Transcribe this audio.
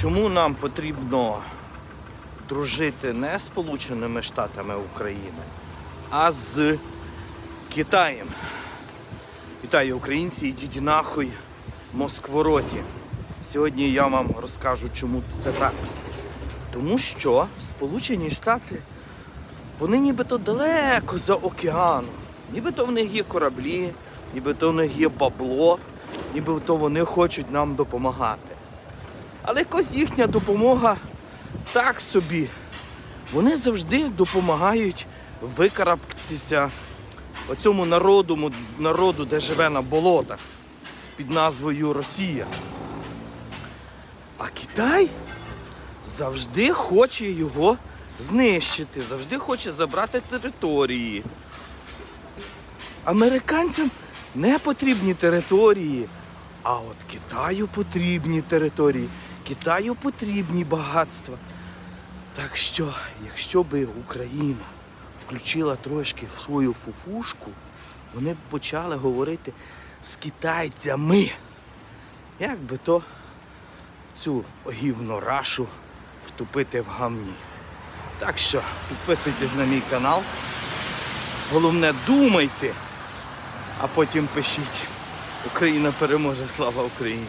чому нам потрібно дружити не з Сполученими Штатами України, а з Китаєм. Вітаю українці, ідіть нахуй Москвороті. Сьогодні я вам розкажу, чому це так. Тому що Сполучені Штати, вони нібито далеко за океаном. Нібито в них є кораблі, нібито в них є бабло, нібито вони хочуть нам допомагати. Але якось їхня допомога так собі. Вони завжди допомагають викарабкатися оцьому народу, народу, де живе на болотах під назвою Росія. А Китай завжди хоче його знищити, завжди хоче забрати території. Американцям не потрібні території, а от Китаю потрібні території, Китаю потрібні багатства. Так що, якщо би Україна включила трошки в свою фуфушку, вони б почали говорити з китайцями. Як би то цю огівну рашу втупити в гамні. Так що підписуйтесь на мій канал. Головне думайте, а потім пишіть. Україна переможе, слава Україні!